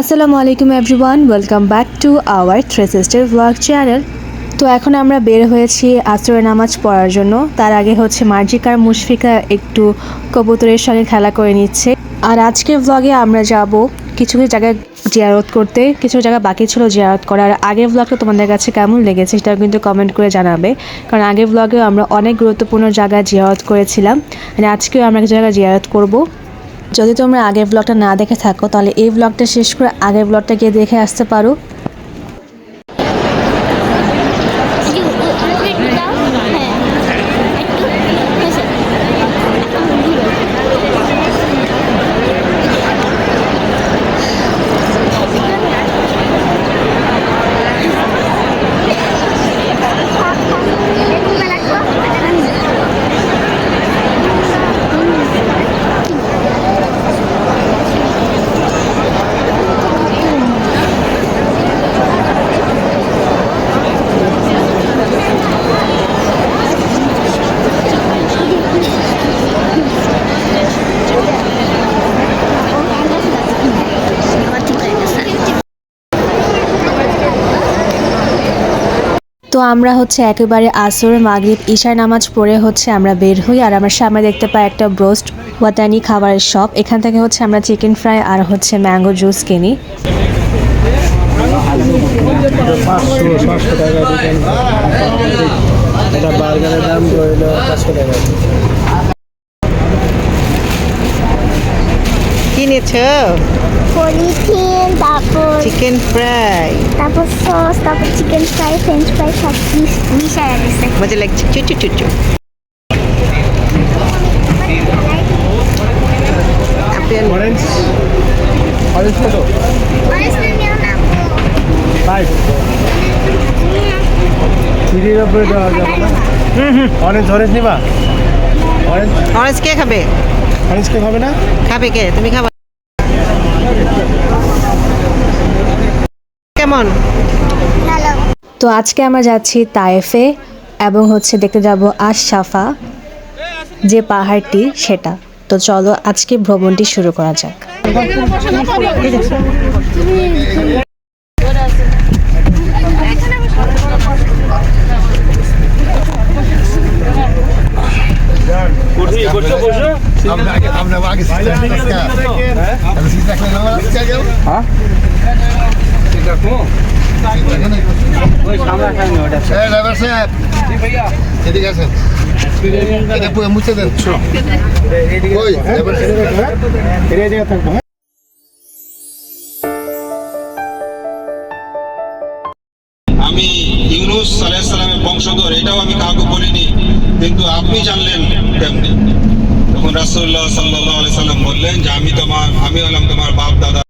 আসসালামু আলাইকুম everyone, welcome back to our three sister blog channel. তো এখন আমরা বের হয়েছি আসরের নামাজ পড়ার জন্য। তার আগে হচ্ছে মার্জিকার মুশফিকা একটু কবুতরের সঙ্গে খেলা করে নিচ্ছে। আর আজকের ব্লগে আমরা যাব কিছু কিছু জায়গায় জিয়ারত করতে। কিছু জায়গা বাকি ছিল জিয়ারত করার। আগের ব্লগটা তোমাদের কাছে কেমন লেগেছে সেটাও কিন্তু কমেন্ট করে জানাবে। কারণ আগের ব্লগেও আমরা অনেক গুরুত্বপূর্ণ জায়গায় জিয়ারত করেছিলাম। মানে আজকেও আমরা কিছু জায়গায় জিয়ারত করব। যদি তোমরা আগের ব্লগটা না দেখে থাকো, তাহলে এই ব্লগটা শেষ করে আগের ব্লগটা গিয়ে দেখে আসতে পারো একটু দাও হ্যাঁ একটু হয়েছে ঠিক হয়ে গেছে তো আমরা হচ্ছে একেবারে আসর, মাগরিব ঈশা নামাজ পড়ে হচ্ছে আমরা বের হই। আর আমার সামনে দেখতে পাই একটা ব্রোস্ট ওয়াতানি খাবারের শপ এখান থেকে হচ্ছে আমরা চিকেন ফ্রাই আর হচ্ছে ম্যাঙ্গো জুস কিনি। টাকা। কিনেছো পলিথিন তারপর চিকেন ফ্রাই তারপর সস তারপর চিকেন ফ্রাই ফ্রেঞ্চ ফ্রাই সব মিশাইয়া দিছে মজা লাগছে। চুচু চুচু অরেঞ্জ অরেঞ্জ কত ফাইভ তিরির উপরে দেওয়া যাবে না? অরেঞ্জ অরেঞ্জ নিবা? অরেঞ্জ অরেঞ্জ কে খাবে? হবে না? খাবে কে? তুমি খাবে। কেমন? তো আজকে আমরা যাচ্ছি তায়েফে এবং হচ্ছে দেখতে যাব আশাফা যে পাহাড়টি সেটা। তো চলো আজকে ভ্রমণটি শুরু করা যাক। আমরা আগে আমি মুছে দেন থাকব ইউনুস সালামের বংশধর এটাও আমি কাউকে বলিনি। কিন্তু আপনি জানলেন রাসুল্লাহ সাল্লাহ সাল্লাম বললেন যে আমি তোমার আমি হলাম তোমার বাপ দাদা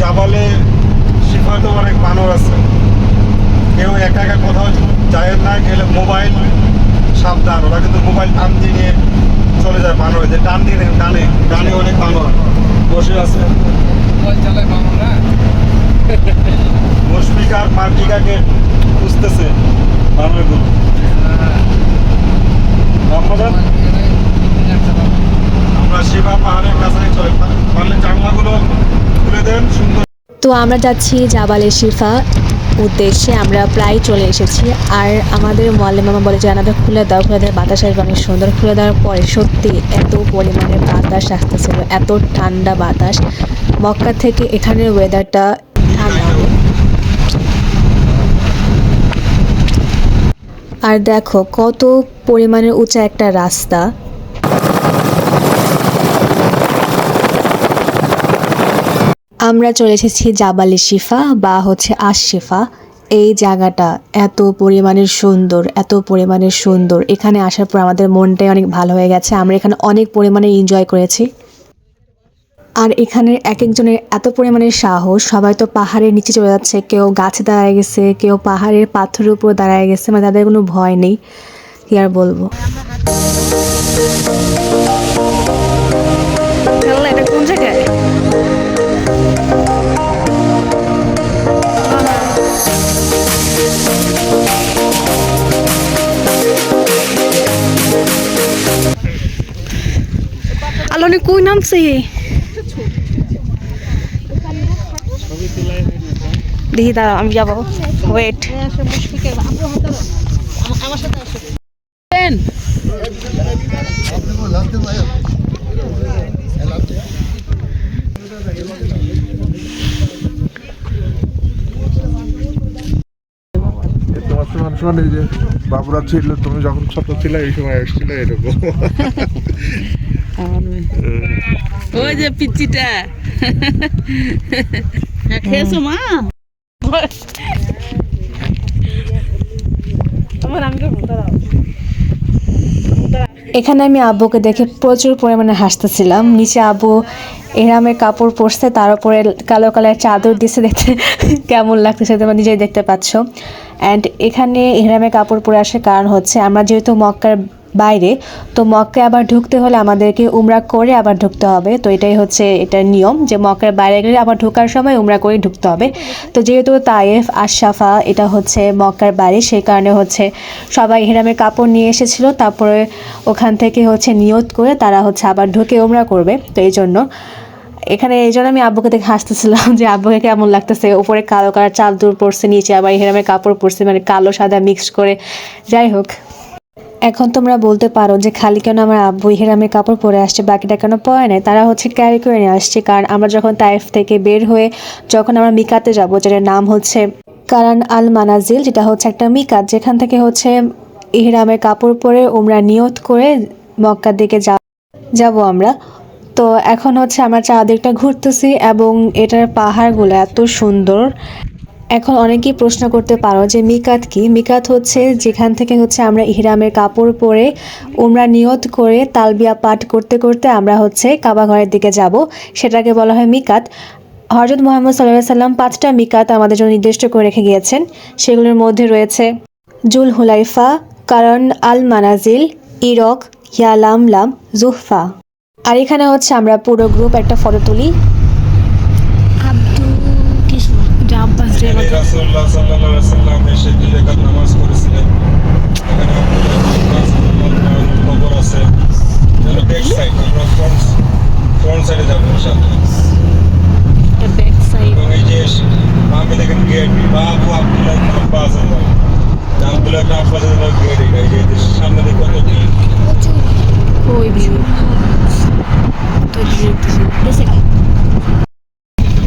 জাবালে শিফাতেও অনেক বানর আছে। কেউ একা একা কোথাও যায় না গেলে মোবাইল সাবধান। ওরা কিন্তু মোবাইল টান দিয়ে নিয়ে চলে যায় বানর। যে টান দিয়ে টানে। টানে অনেক বানর বসে আছে। মুশফিকার মার্জিকাকে খুঁজতেছে বানরগুলো। আমরা শিবা পাহাড়ের কাছে চলে পারলে জানলাগুলো তো আমরা যাচ্ছি জাবালে শিফা উদ্দেশ্যে। আমরা প্রায় চলে এসেছি। আর আমাদের মলে মামা বলে যে আমাদের খুলে দাও, খুলে দেওয়ার বাতাস আসবে, অনেক সুন্দর। খুলে দেওয়ার পরে সত্যি এত পরিমাণে বাতাস আসতেছিল, এত ঠান্ডা বাতাস। মক্কা থেকে এখানের ওয়েদারটা ঠান্ডা। আর দেখো কত পরিমাণের উঁচা একটা রাস্তা। আমরা চলে এসেছি জাবালি শিফা বা হচ্ছে আশিফা এই জায়গাটা এত পরিমাণের সুন্দর, এত পরিমাণের সুন্দর। এখানে আসার পর আমাদের মনটাই অনেক ভালো হয়ে গেছে। আমরা এখানে অনেক পরিমাণে এনজয় করেছি। আর এখানের এক একজনের এত পরিমাণের সাহস। সবাই তো পাহাড়ের নিচে চলে যাচ্ছে। কেউ গাছে দাঁড়ায় গেছে, কেউ পাহাড়ের পাথরের উপর দাঁড়ায় গেছে। মানে তাদের কোনো ভয় নেই। কি আর বলব? আলোনি কই নামছে দেখি দাঁড়া আমি যাব। ওয়েট যে বাবুরা ছিল, তুমি যখন ছোট ছিলে, এই সময় এসেছিলে, এরকম। ওই যে পিচ্চিটা। খেয়েছো মা? এখানে আমি আব্বুকে দেখে প্রচুর পরিমাণে হাসতেছিলাম। নিচে আব্বু এরামের কাপড় পরছে তার উপরে কালো কালার চাদর দিছে দেখতে কেমন লাগতেছে তোমরা নিজেই দেখতে পাচ্ছ। অ্যান্ড এখানে এহরামের কাপড় পরে আসার কারণ হচ্ছে আমরা যেহেতু মক্কার বাইরে। তো মক্কায় আবার ঢুকতে হলে আমাদেরকে উমরা করে আবার ঢুকতে হবে। তো এটাই হচ্ছে এটার নিয়ম যে মক্কার বাইরে গেলে আবার ঢোকার সময় উমরা করে ঢুকতে হবে। তো যেহেতু তায়েফ, আশরাফা, এটা হচ্ছে মক্কার বাইরে, সেই কারণে হচ্ছে সবাই হেরামের কাপড় নিয়ে এসেছিল। তারপরে ওখান থেকে হচ্ছে নিয়ত করে তারা হচ্ছে আবার ঢুকে উমরা করবে। তো এই জন্য এখানে এই জন্য আমি আব্বুকে দেখে হাসতেছিলাম যে, আব্বুকে কেমন লাগতেছে? উপরে কালো কালার চাল দূর পড়ছে, নিচে আবার হেরামের কাপড় পরছে মানে কালো সাদা মিক্সড করে। যাই হোক। এখন তোমরা বলতে পারো যে খালি কেন আমার আব্বু হেরামের কাপড় পরে আসছে, বাকিটা কেন পরে নেয় তারা হচ্ছে ক্যারি করে নিয়ে আসছে, কারণ আমরা যখন তাইফ থেকে বের হয়ে যখন আমরা মিকাতে যাব, যেটার নাম হচ্ছে কারান আল মানাজিল, যেটা হচ্ছে একটা মিকাত, যেখান থেকে হচ্ছে ইহরামের কাপড় পরে ওমরা নিয়ত করে মক্কার দিকে যা যাব আমরা। তো এখন হচ্ছে আমরা চারদিকটা ঘুরতেছি এবং এটার পাহাড়গুলো এত সুন্দর। এখন অনেকেই প্রশ্ন করতে পারো যে মিকাত কি? মিকাত হচ্ছে যেখান থেকে হচ্ছে আমরা ইহরামের কাপড় পরে উমরা নিয়ত করে তালবিয়া পাঠ করতে করতে আমরা হচ্ছে কাবা ঘরের দিকে যাব। সেটাকে বলা হয় মিকাত। হজরত মোহাম্মদ সাল্লাহ সাল্লাম পাঁচটা মিকাত আমাদের জন্য নির্দিষ্ট করে রেখে গিয়েছেন। সেগুলোর মধ্যে রয়েছে জুল হুলাইফা কারণ আল মানাজিল ইরক ইয়ালামলাম জুহফা। আর এখানে হচ্ছে আমরা পুরো গ্রুপ একটা ফটো তুলি আব্দুল কিছু আব্বাস রে এখানে রাসূলুল্লাহ সাল্লাল্লাহু আলাইহি সাল্লাম এসে দুই রাকাত নামাজ করেছিলেন এখানে আব্দুল্লাহ সাল্লাল্লাহু আলাইহি কবর আছে এটা ব্যাক সাইড আমরা ফ্রন্ট ফ্রন্ট সাইডে যাব ইনশাআল্লাহ ব্যাক সাইড এবং এই যে বামে দেখেন গেট বাবু আব্দুল্লাহ ইবনে আব্বাস আল্লাহ আব্দুল্লাহ ইবনে আব্বাস আল্লাহ গেট এটা এই যে এই যে সামনে দেখো কত কি ওই ভিউ তো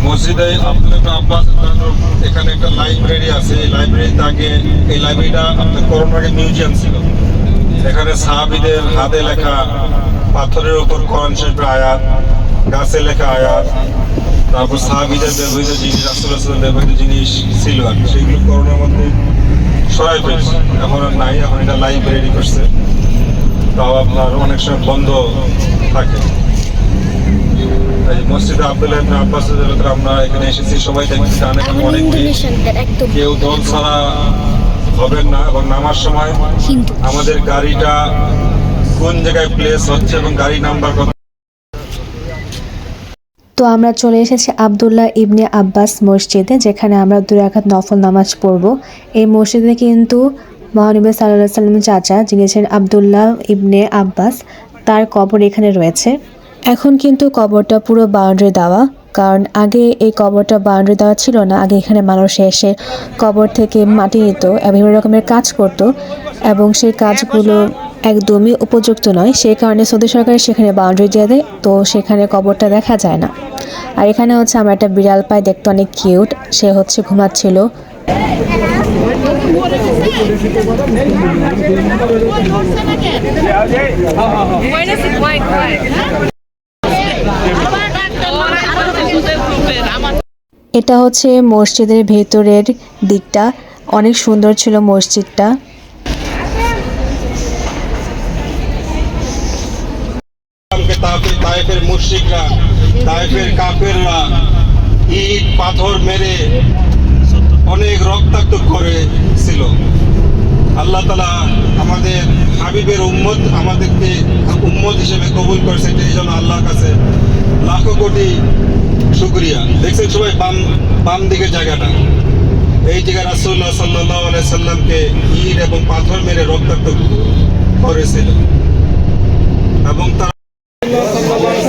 মসজিদে আব্দুল ইবনে আব্বাস রাদিয়াল্লাহু আনহু এখানে একটা লাইব্রেরি আছে এই লাইব্রেরিতে আগে এই লাইব্রেরিটা আপনার করোনার মিউজিয়াম ছিল। এখানে সাহাবীদের হাতে লেখা পাথরের উপর কোরআন শরীফের আয়াত, গাছে লেখা আয়াত, তারপর সাহাবীদের ব্যবহৃত জিনিস সাল্লাল্লাহু ব্যবহৃত জিনিস ছিল আর। সেগুলো করোনার মধ্যে সরাই ফেলছে। এখন আর নাই, এখন এটা লাইব্রেরি করছে। তাও আপনার অনেক সময় বন্ধ থাকে। মসজিদে আব্দুল্লাহ ইবনে আব্বাস রাদিয়াল্লাহু আমরা এখানে এসেছি। সবাই দেখছি অনেক কেউ দল ছাড়া হবেন না এবং নামার সময় আমাদের গাড়িটা কোন জায়গায় প্লেস হচ্ছে এবং গাড়ি নাম্বার কত? তো আমরা চলে এসেছি আবদুল্লাহ ইবনে আব্বাস মসজিদে যেখানে আমরা দু রাকাত নফল নামাজ পড়ব। এই মসজিদে কিন্তু মহানবী সাল্লাহ সাল্লামের চাচা যিনি ছিলেন আবদুল্লাহ ইবনে আব্বাস তার কবর এখানে রয়েছে। এখন কিন্তু কবরটা পুরো বাউন্ডারি দেওয়া, কারণ আগে এই কবরটা বাউন্ডারি দেওয়া ছিল না, আগে এখানে মানুষ এসে কবর থেকে মাটি নিত বিভিন্ন রকমের কাজ করত এবং সেই কাজগুলো একদমই উপযুক্ত নয়। সেই কারণে সৌদি সরকার সেখানে বাউন্ডারি দিয়ে দেয়, তো সেখানে কবরটা দেখা যায় না। আর এখানে হচ্ছে আমার একটা বিড়াল পাই দেখতে অনেক কিউট, সে হচ্ছে ঘুমাচ্ছিল। আমার এটা হচ্ছে মসজিদের ভেতরের দিকটা। অনেক সুন্দর ছিল মসজিদটা। তাইফের মুশরিকরা ইট পাথর মেরে অনেক রক্তাক্ত করেছিল। আল্লাহ তালা আমাদের হাবিবের উম্মত, আমাদেরকে উম্মত হিসেবে কবুল করেছে এই জন্য আল্লাহর কাছে। লাখো কোটি শুক্রিয়া। দেখছেন সবাই বাম বাম দিকের জায়গাটা। এই জায়গায় রাসুল্লাহ সাল্লাহ সাল্লামকে ইট এবং পাথর মেরে রক্তাক্ত করেছিল। এবং তার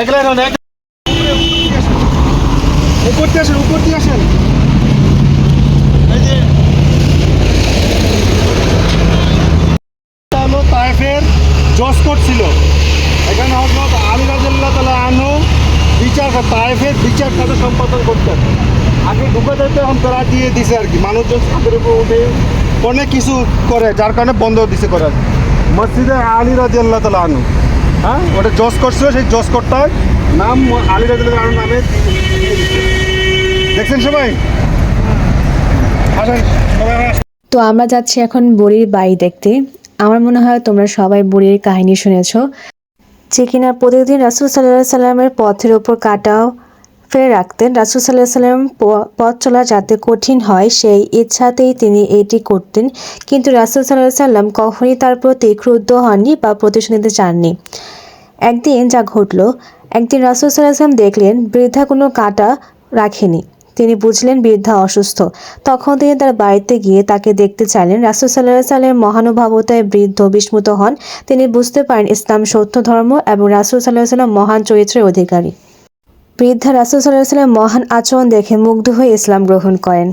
এক উপর দিয়ে আসেন উপর দিয়ে আসেন। তায়েফের জসকোট ছিল। এখানে হজরত আলী রাজুল্লাহ তালা আনু বিচার তায়েফের বিচার কাজে সম্পাদন করতেন। আগে ঢুকে যেতে এখন তারা দিয়ে দিছে আর কি মানুষজন ছাদের উপর উঠে অনেক কিছু করে যার কারণে বন্ধ দিছে করে আর কি। মসজিদে আলী রাজিয়াল্লাহ তালা আনু হ্যাঁ? ওটা করছিল, সেই নাম আলী নামে দেখছেন সবাই? তো আমরা যাচ্ছি এখন বুড়ির বাড়ি দেখতে। আমার মনে হয় তোমরা সবাই বুড়ির কাহিনী শুনেছ। যে কিনা প্রতিদিন রাসুল সাল্লাহ সাল্লামের পথের ওপর কাটাও ফেলে রাখতেন, রাসুল সাল্লাহ সাল্লাম পথ চলা যাতে কঠিন হয়, সেই ইচ্ছাতেই তিনি এটি করতেন। কিন্তু রাসুল সাল্লাহ সাল্লাম কখনই তার প্রতি ক্রুদ্ধ হননি বা প্রতিশোধ নিতে চাননি। একদিন যা ঘটলো, একদিন রাসুল সাল্লাহ সাল্লাম দেখলেন বৃদ্ধা কোনো কাটা রাখেনি। তিনি বুঝলেন বৃদ্ধা অসুস্থ। তখন তিনি তার বাড়িতে গিয়ে তাকে দেখতে চাইলেন। রাসুল সাল্লাহ সাল্লামের মহানুভাবতায় বৃদ্ধ বিস্মৃত হন। তিনি বুঝতে পারেন ইসলাম সত্য ধর্ম এবং রাসুল সাল্লাহ সাল্লাম মহান চরিত্রের অধিকারী। বৃদ্ধা রাসুল সাল্লাহ সাল্লাম মহান আচরণ দেখে মুগ্ধ হয়ে ইসলাম গ্রহণ করেন।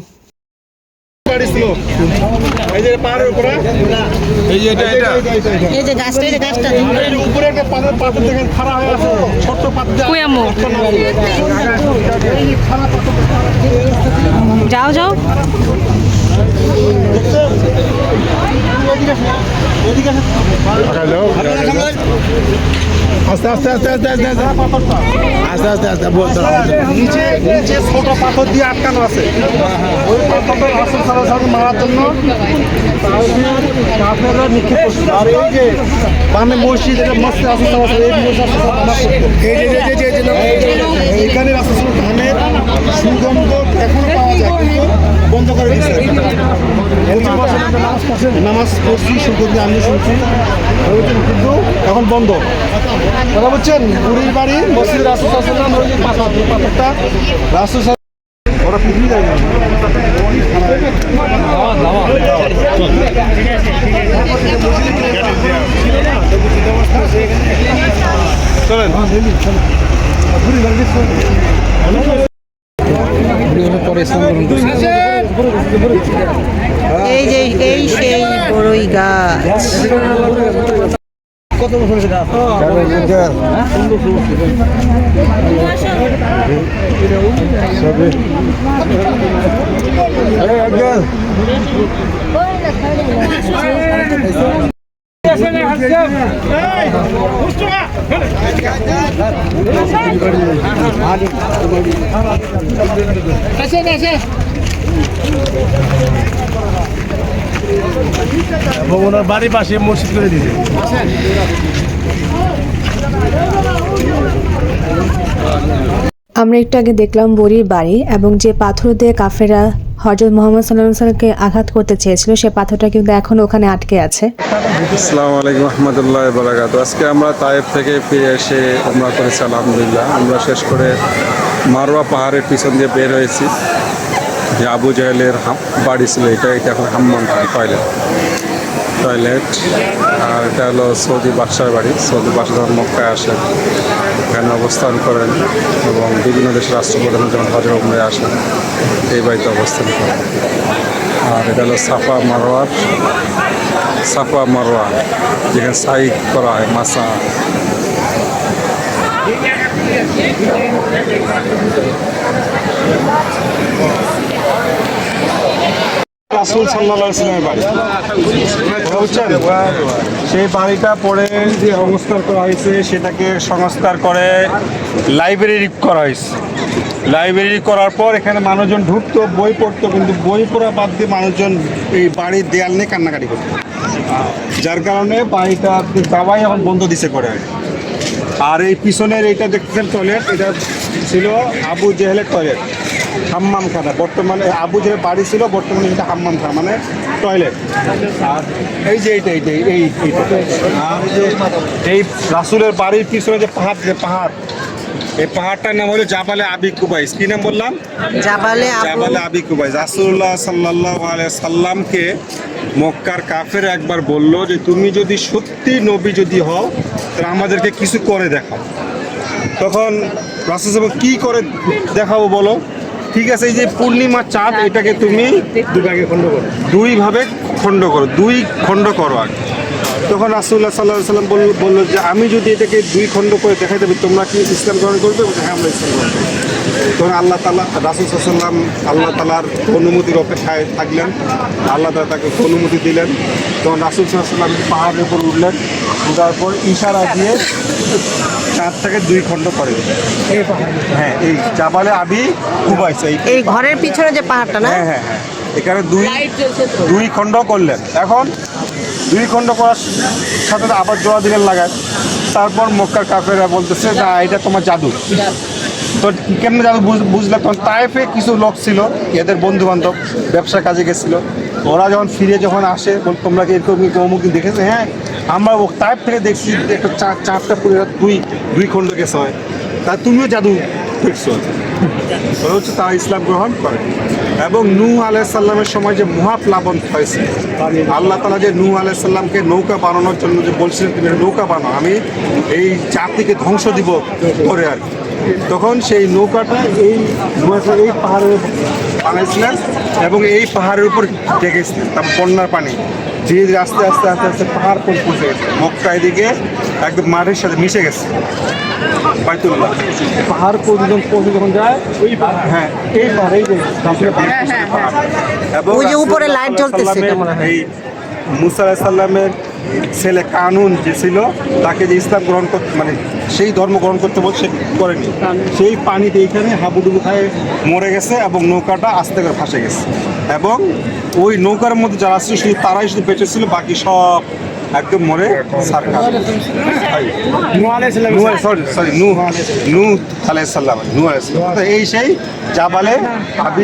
এই যে পাহাড়ের উপরে। এই যে এটা এটা। এই যে গাছটা এই যে গাছটা। এর উপরে একটা পাথর পাথর দেখেন খাড়া হয়ে আছে ছোট্ট পাথর। দিয়ে- কই আম্মু? এই যে খাড়া পাথর যাও যাও। আস্তে আস্তে আস্তে আস্তে আস্তে আস্তে আস্তে আস্তে আস্তে বলতে নিচে নিচে ছোট পাথর দিয়ে আটকানো আছে ওই পাথরটা রাসুল সাল্লাল্লাহু মারার জন্য আপনারা নিক্ষেপ করছেন আর এই যে বামে মসজিদ এটা রাসুল এই এইখানে রাসুল ধানের সুগন্ধ এখনও পাওয়া যায় বন্ধ করে দিচ্ছে নামাজ পড়ছি শুনতে আমি শুনছি। কিন্তু এখন বন্ধ। কথা বলছেন? পুরীর বাড়ি মসজিদ রাসুল আসলাম ওই ওরা পুকুরি পরে ইসলাম গ্রহণ এই যে এই সেই বড়ই গাছ। কত বছর এবং ওনার বাড়ির পাশে মসজিদ করে দিয়েছে। আমরা একটু আগে দেখলাম বুড়ির বাড়ি এবং যে পাথর দিয়ে কাফেরা হজরত মোহাম্মদ সাল্লাহ সাল্লামকে আঘাত করতে চেয়েছিল সে পাথরটা কিন্তু এখন ওখানে আটকে আছে। আসসালামু আলাইকুম রহমতুল্লাহ বারাকাত আজকে আমরা তায়েব থেকে ফিরে এসে আমরা করেছি আলহামদুলিল্লাহ। আমরা শেষ করে মারোয়া পাহাড়ের পিছন দিয়ে বের হয়েছি। যে আবু জাহেলের বাড়ি ছিল এটা এটা এখন হাম্মাম টয়লেট। টয়লেট, আর এটা হলো সৌদি বাদশার বাড়ি। সৌদি বাদশাহ যখন মক্কায় আসে, এখানে অবস্থান করেন এবং বিভিন্ন দেশের রাষ্ট্রপ্রধান যেমন হজর উমরে আসেন, এই বাড়িতে অবস্থান করেন। আর এটা হলো সাফা মারোয়ার সাফা মারোয়া যেখানে সাই করা হয়, মাসা। রাসুল সাল্লাহ ইসলামের বাড়ি। বুঝছেন? সেই বাড়িটা পরে যে সংস্কার করা হয়েছে, সেটাকে সংস্কার করে লাইব্রেরি করা হয়েছে। লাইব্রেরি করার পর এখানে মানুষজন ঢুকতো, বই পড়তো, কিন্তু বই পড়া বাদ দিয়ে মানুষজন এই বাড়ির দেয়াল নিয়ে কান্নাকাটি করতো। যার কারণে বাড়িটা দাবাই এখন বন্ধ দিছে করে। আর এই পিছনের এইটা দেখতেছেন টয়লেট এটা ছিল আবু জেহেলের টয়লেট হাম্মাম খানা। বর্তমানে আবু জেহেল বাড়ি ছিল বর্তমানে এটা হাম্মাম খানা মানে টয়লেট। আর এই যে এইটা এইটা এই আর এই যে এই রাসুলের বাড়ির পিছনে যে পাহাড় যে পাহাড় এই পাহাড়টার নাম হলো জাবালে আবি কুবাইস কি নাম বললাম? জাবালে আবু জাবালে আবি কুবাইস রাসূলুল্লাহ সাল্লাল্লাহু আলাইহি সাল্লামকে মক্কার কাফের একবার বলল যে তুমি যদি সত্যি নবী যদি হও তাহলে আমাদেরকে কিছু করে দেখাও। তখন রাসুল কি করে দেখাবো বলো? ঠিক আছে এই যে পূর্ণিমা চাঁদ এটাকে তুমি দুভাগে খণ্ড করো। দুই ভাবে খণ্ড করো দুই খণ্ড করো আর তখন রাসুল্লাহ সাল্লাহ সাল্লাম বলল বলল যে আমি যদি এটাকে দুই খণ্ড করে দেখাই দেবে তোমরা কি ইসলাম গ্রহণ করবে হ্যাঁ আমরা ইসলাম গ্রহণ করব। তখন আল্লাহ তালা রাসুল সাল্লাম আল্লাহ তালার অনুমতির অপেক্ষায় থাকলেন। আল্লাহ তালা তাকে অনুমতি দিলেন। তখন রাসুল সাল্লাম পাহাড়ের উপর উঠলেন। উঠার পর ইশারা দিয়ে চাঁদটাকে দুই খণ্ড করে। হ্যাঁ এই জাবালে আবি কুবাইছে এই এই ঘরের পিছনে যে পাহাড়টা না? হ্যাঁ হ্যাঁ হ্যাঁ। এখানে দুই দুই খণ্ড করলেন। এখন দুই খণ্ড করার সাথে আবার জোড়া দিলেন লাগায়। তারপর মক্কার কাফেরা বলতেছে না এটা তোমার জাদু। তো কেমন জাদু বুঝ- বুঝলে? তখন তাইফে কিছু লোক ছিল এদের বন্ধু বান্ধব ব্যবসা কাজে গেছিল। ওরা যখন ফিরে যখন আসে বল তোমরা কি এরকম কি অমুক দিন দেখেছ? হ্যাঁ আমরা ও তাইফ থেকে দেখছি একটা চা চারটা পুরো দুই দুই খণ্ড গেছে হয়। তা তুমিও জাদু দেখছ। হচ্ছে তারা ইসলাম গ্রহণ করে। এবং নূহ আলাইসাল্লামের সময় যে মহাপ্লাবন হয়েছে, আল্লাহ তালা যে নূহ আলাইসাল্লামকে নৌকা বানানোর জন্য যে বলছিলেন তুমি নৌকা বানাও, আমি এই জাতিকে ধ্বংস দিব করে আর। তখন সেই নৌকাটা এই এই উপর বানাইছিলেন। এবং এই পাহাড়ের উপর ডেকেছিলেন তারপর বন্যার পানি ধীরে ধীরে আস্তে আস্তে আস্তে আস্তে পাহাড় পর পৌঁছে গেছে। মক্কা এদিকে একদম মাঠের সাথে মিশে গেছে। বাইতুল্লাহ। পাহাড় পর্যন্ত পৌঁছে যখন যায় ওই হ্যাঁ। এই পাহাড় যে পাহাড়। এবং ওই যে উপরে লাইট জ্বলতেছে, মনে হয়। এই মুসা আলাইহিস সাল্লামের ছেলে কানুন যে ছিল তাকে যে ইসলাম গ্রহণ করতে মানে সেই ধর্ম গ্রহণ করতে বলছে করেনি। সেই পানিতে এইখানে হাবুডুবু খায় মরে গেছে এবং নৌকাটা আস্তে করে ফাঁসে গেছে। এবং ওই নৌকার মধ্যে যারা ছিল শুধু তারাই শুধু বেঁচে ছিল বাকি সব একদম মরে সারকার সরি সরি আলাইহিস সালাম। নূহ আলাইহিস এই সেই জাবালে আবি